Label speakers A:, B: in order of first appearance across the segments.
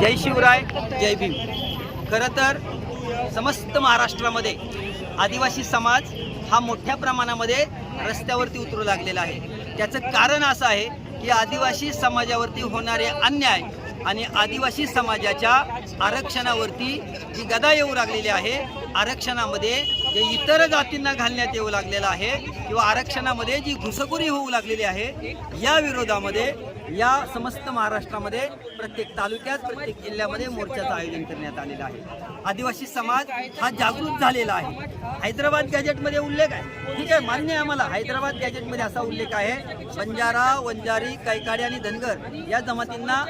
A: जय शिवराय जय भीम. खरं तर समस्त महाराष्ट्रामध्ये आदिवासी समाज हा मोठ्या प्रमाणामध्ये रस्त्यावरती उतरू लागलेला आहे. त्याचं कारण असं आहे की आदिवासी समाजावरती होणारे अन्याय आणि आदिवासी समाजाच्या आरक्षणावरती जी गदा येऊ लागलेली आहे आरक्षणामध्ये जे इतर जातींना घालण्यात येऊ लागलेलं आहे किंवा आरक्षणामध्ये जी घुसखोरी होऊ लागलेली आहे या विरोधामध्ये या समस्त महाराष्ट्रामध्ये प्रत्येक तालुक्यात प्रत्येक जिल्ह्यामध्ये मोर्चाचं आयोजन करण्यात आलेलं आहे. आदिवासी समाज हा जागृत झालेला आहे. हैदराबाद गॅजेटमध्ये उल्लेख आहे. ठीक आहे मान्य आहे आम्हाला. हैदराबाद गॅजेटमध्ये असा उल्लेख आहे. बंजारा वंजारी कैकाडी आणि धनगर या जमातींना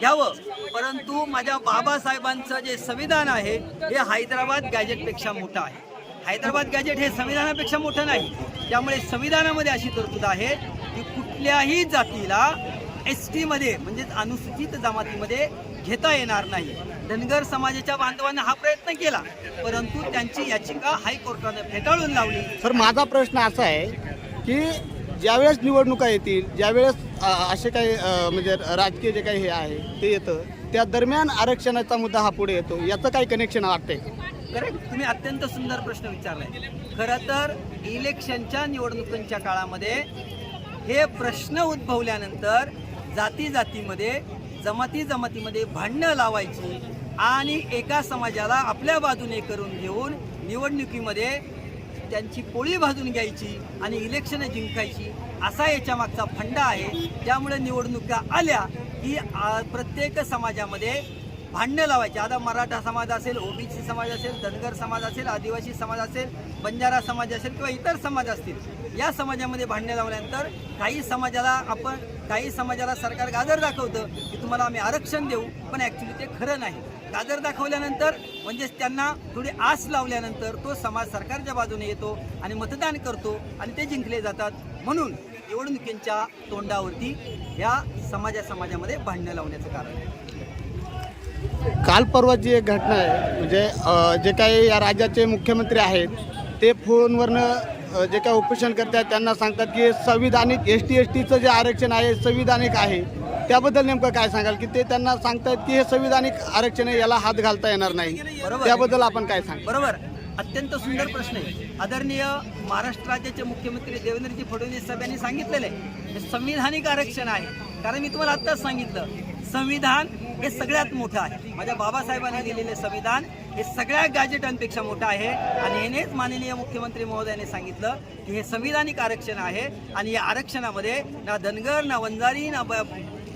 A: घ्यावं परंतु माझ्या बाबासाहेबांचं जे संविधान आहे हे हैदराबाद गॅजेटपेक्षा मोठं आहे. हैदराबाद गॅजेट हे संविधानापेक्षा मोठं नाही. त्यामुळे संविधानामध्ये अशी तरतूद आहे की कुठल्याही जातीला एस टीमध्ये म्हणजेच अनुसूचित जमातीमध्ये घेता येणार नाही. धनगर समाजाच्या बांधवांना हा प्रयत्न केला परंतु त्यांची याचिका हायकोर्टाने फेटाळून लावली.
B: सर माझा प्रश्न असा आहे की ज्यावेळेस निवडणुका येतील ज्यावेळेस असे काही म्हणजे राजकीय जे काही हे आहे ते येतं त्या दरम्यान आरक्षणाचा मुद्दा हा पुढे येतो. याचं काही कनेक्शन वाटतंय?
A: करेक्ट तुम्ही अत्यंत सुंदर प्रश्न विचारलाय. खरं तर इलेक्शनच्या निवडणुकांच्या काळामध्ये हे प्रश्न उद्भवल्यानंतर जाती जातीमध्ये जमाती जमातीमध्ये भांडणं लावायची आणि एका समाजाला आपल्या बाजूने करून घेऊन निवडणुकीमध्ये त्यांची पोळी भाजून घ्यायची आणि इलेक्शन जिंकायची असा याच्या मागचा फंडा आहे. त्यामुळे निवडणुका आल्या की प्रत्येक समाजामध्ये भांडणं लावायचे. आता मराठा समाज असेल ओबीसी समाज असेल धनगर समाज असेल आदिवासी समाज असेल बंजारा समाज असेल किंवा इतर समाज असतील या समाजामध्ये भांडणं लावल्यानंतर काही समाजाला आपण काही समाजाला सरकार गाजर दाखवतं की तुम्हाला आम्ही आरक्षण देऊ पण ॲक्च्युली ते खरं नाही. गाजर दाखवल्यानंतर म्हणजेच त्यांना थोडी आस लावल्यानंतर तो समाज सरकारच्या बाजूने येतो आणि मतदान करतो आणि ते जिंकले जातात. म्हणून निवडणुकींच्या तोंडावरती या समाजा समाजामध्ये भांडणं लावण्याचं कारण आहे.
B: काल परवाची एक घटना आहे म्हणजे जे काही या राज्याचे मुख्यमंत्री आहेत ते फोनवरनं जे काही उपोषण करतात त्यांना सांगतात की संविधानिक एस टी एस टीचं जे आरक्षण आहे संविधानिक आहे त्याबद्दल नेमकं काय सांगाल? की ते त्यांना सांगतात की हे संविधानिक आरक्षण आहे याला हात घालता येणार नाही. त्याबद्दल आपण काय सांग
A: बरोबर. अत्यंत सुंदर प्रश्न आहे. आदरणीय महाराष्ट्र राज्याचे मुख्यमंत्री देवेंद्रजी फडणवीस साहेब यांनी सांगितलेलं आहे हे संविधानिक आरक्षण आहे. कारण मी तुम्हाला आत्ताच सांगितलं संविधान हे सगळ्यात मोठं आहे. माझ्या बाबासाहेबांनी दिलेले संविधान हे सगळ्या गॅजेटांपेक्षा मोठं आहे. आणि हेनेच माननीय मुख्यमंत्री महोदयाने सांगितलं की हे संविधानिक आरक्षण आहे. आणि या आरक्षणामध्ये ना धनगर ना वंजारी ना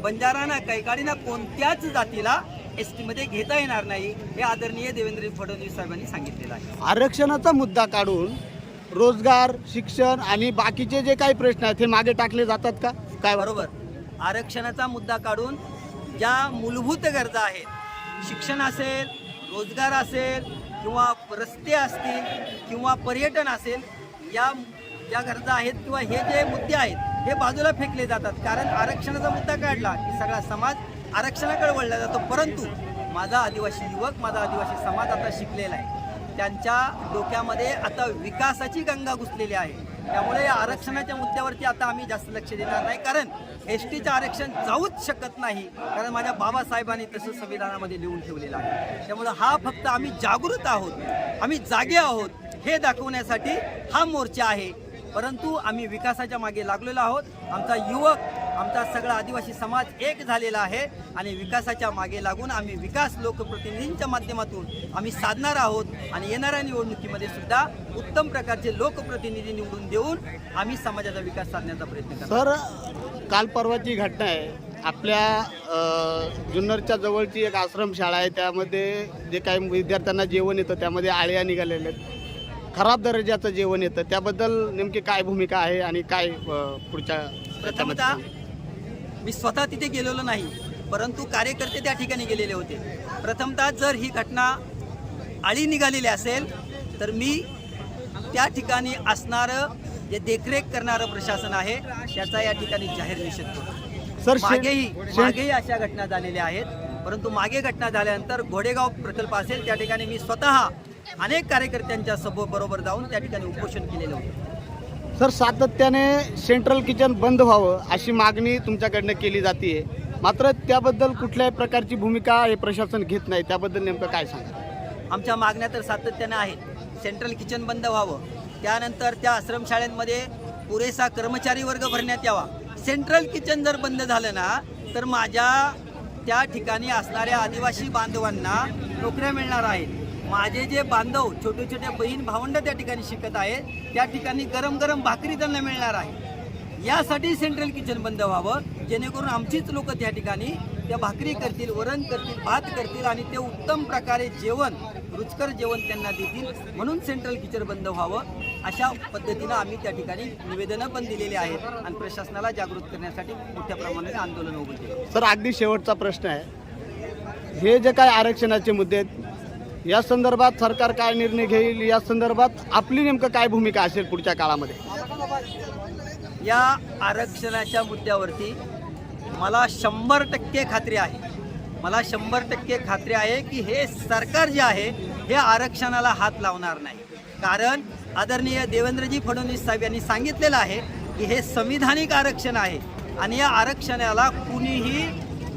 A: बंजारा ना कैकाडी ना कोणत्याच जातीला एस टीमध्ये घेता येणार नाही हे आदरणीय देवेंद्र फडणवीस साहेबांनी सांगितलेलं आहे.
B: आरक्षणाचा मुद्दा काढून रोजगार शिक्षण आणि बाकीचे जे काही प्रश्न आहेत हे मागे टाकले जातात का? काय?
A: बरोबर. आरक्षणाचा मुद्दा काढून ज्या मूलभूत गरजा आहेत शिक्षण असेल रोजगार असेल किंवा रस्ते असतील किंवा पर्यटन असेल या ज्या गरजा आहेत किंवा हे जे मुद्दे आहेत हे बाजूला फेकले जातात. कारण आरक्षणाचा मुद्दा काढला की सगळा समाज आरक्षणाकडे वळला जातो. परंतु माझा आदिवासी युवक माझा आदिवासी समाज आता शिकलेला आहे. त्यांच्या डोक्यामध्ये आता विकासाची गंगा घुसलेली आहे. त्यामुळे या आरक्षणाच्या मुद्द्यावरती आता आम्ही जास्त लक्ष देणार नाही. कारण एस टीचं आरक्षण जाऊच शकत नाही. कारण माझ्या बाबासाहेबांनी तसं संविधानामध्ये लिहून ठेवलेलं आहे. त्यामुळं हा फक्त आम्ही जागृत आहोत. आम्ही जागे आहोत. हे दाखवण्यासाठी हा मोर्चा आहे. परंतु आम्ही विकासाच्या मागे लागलेलो आहोत. आमचा युवक आमचा सगळा आदिवासी समाज एक झालेला आहे आणि विकासाच्या मागे लागून आम्ही विकास लोकप्रतिनिधींच्या माध्यमातून आम्ही साधणार आहोत आणि येणाऱ्या निवडणुकीमध्ये सुद्धा उत्तम प्रकारचे लोकप्रतिनिधी निवडून देऊन आम्ही समाजाचा विकास साधण्याचा प्रयत्न करतो
B: सर काल परवाची घटना आहे आपल्या जुन्नरच्या जवळची एक आश्रमशाळा आहे त्यामध्ये जे काही विद्यार्थ्यांना जेवण येतं त्यामध्ये आळ्या निघालेल्या आहेत. खराब दर्जाचं जेवण येतं. त्याबद्दल नेमकी काय भूमिका आहे आणि काय पुढच्या
A: मी स्वतः तिथे गेलेलो नाही परंतु कार्यकर्ते त्या ठिकाणी गेलेले होते. प्रथमतः जर ही घटना आळी निघालेली असेल तर मी त्या ठिकाणी असणारं जे देखरेख करणारं प्रशासन आहे त्याचा या ठिकाणी जाहीर निषेध करतो.
B: सर
A: मागेही मागेही अशा घटना झालेल्या आहेत परंतु मागे घटना झाल्यानंतर घोडेगाव प्रकल्प असेल त्या ठिकाणी मी स्वतः अनेक कार्यकर्त्यांच्या सबो बरोबर जाऊन त्या ठिकाणी उपोषण केलेलं होतं.
B: सर सातत्याने सेंट्रल किचन बंद व्हावं अशी मागणी तुमच्याकडनं केली जाते मात्र त्याबद्दल कुठल्याही प्रकारची भूमिका हे प्रशासन घेत नाही. त्याबद्दल नेमकं काय सांगा
A: आमच्या मागण्या तर सातत्यानं आहेत. सेंट्रल किचन बंद व्हावं. त्यानंतर त्या आश्रमशाळेंमध्ये पुरेसा कर्मचारी वर्ग भरण्यात यावा. सेंट्रल किचन जर बंद झालं ना तर माझ्या त्या ठिकाणी असणाऱ्या आदिवासी बांधवांना नोकऱ्या मिळणार आहेत. माझे जे बांधव छोटे छोटे बहीण भावंड त्या ठिकाणी शिकत आहेत त्या ठिकाणी गरम गरम भाकरी त्यांना मिळणार आहे. यासाठी सेंट्रल किचन बंद व्हावं जेणेकरून आमचीच लोक त्या ठिकाणी त्या भाकरी करतील वरण करतील भात करतील आणि ते उत्तम प्रकारे जेवण रुचकर जेवण त्यांना देतील. म्हणून सेंट्रल किचन बंद व्हावं. अशा पद्धतीनं आम्ही त्या ठिकाणी निवेदनं पण दिलेली आहेत आणि प्रशासनाला जागृत करण्यासाठी मोठ्या प्रमाणात आंदोलन उभं केलं.
B: सर अगदी शेवटचा प्रश्न आहे. हे जे काय आरक्षणाचे मुद्दे आहेत या संदर्भात सरकार काय निर्णय घेईल? या संदर्भात आपली नेमकं काय भूमिका असेल पुढच्या काळामध्ये?
A: या आरक्षणाच्या मुद्द्यावरती मला शंभर टक्के खात्री आहे. मला शंभर टक्के खात्री आहे की हे सरकार जे आहे हे आरक्षणाला हात लावणार नाही. कारण आदरणीय देवेंद्रजी फडणवीस साहेब यांनी सांगितलेलं आहे की हे संविधानिक आरक्षण आहे आणि या आरक्षणाला कुणीही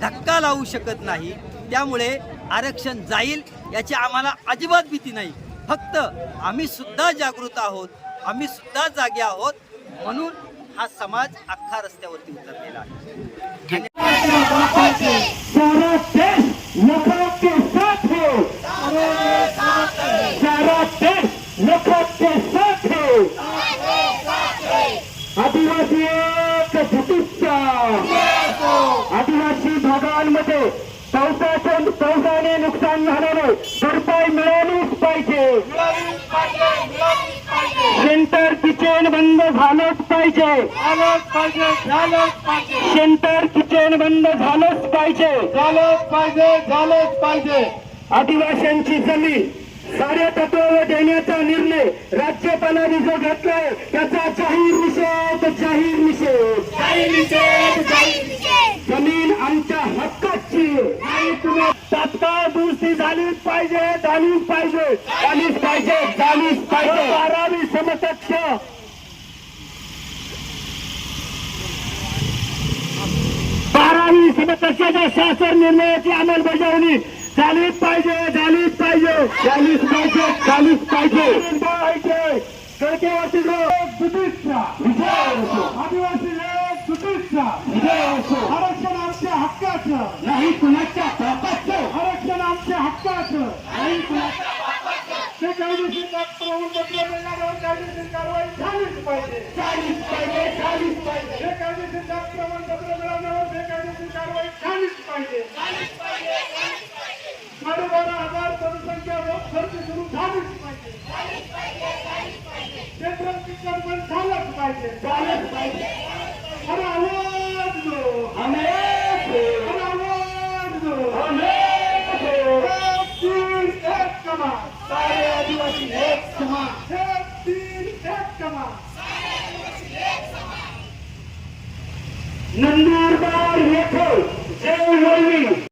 A: धक्का लावू शकत नाही. त्यामुळे आरक्षण जाईल याची आम्हाला अजिबात भीती नाही. फक्त आम्ही सुद्धा जागृत आहोत आम्ही सुद्धा जागे आहोत म्हणून हा समाज अख्खा रस्त्यावरती उतरलेला आहे.
C: आदिवासी एक आदिवासी भागांमध्ये पावसाच्या पावसाने नुकसान झालेले भरपाई मिळालीच पाहिजे. सेंटर किचन बंद झालंच पाहिजे. झालंच सेंटर किचन बंद झालंच पाहिजे. झालंच पाहिजे झालंच पाहिजे. आदिवासींची जमीन साऱ्या तत्वावर देण्याचा निर्णय राज्यपालांनी जो घेतलाय त्याचा जाहीर निषेध जाहीर निषेध. जमीन आमच्या हक्काची. तात्काळ दुरुस्ती झालीच पाहिजे झालीच पाहिजे. झालीच पाहिजे झालीच पाहिजे. बारावी समकक्ष. बारावी समकक्षाच्या शासन निर्णयाची अंमलबजावणी. झालीच पाहिजे झालीच पाहिजे. झालीच पाहिजे झालीच पाहिजे. पाहिजे सडकेवरती लोक जुटीचा विजय असो आदिवासी लोक जुटीचा विजय असो आरक्षण आमच्या हक्काचं. नाही कुणाच्या बापाचं. आरक्षण आमच्या हक्काचं. नाही कुणाच्या ते कायदेशीर प्रमाणपत्र मिळणाऱ्यावर कायदेशीर कारवाई झालीच पाहिजे. झालीच पाहिजे झालीच पाहिजे. हे कायदेशीर प्रमाणपत्र मिळवण्यावर बेकायदेशीर कारवाई झालीच पाहिजे. साडेबारा हजार जनसंख्या भरती सुरू झालीच पाहिजे. केंद्र शिक्षण पण झालंच पाहिजे. झालंच पाहिजे. अरे आवाज दो. हमें अरे आवाज दो. एक कमा.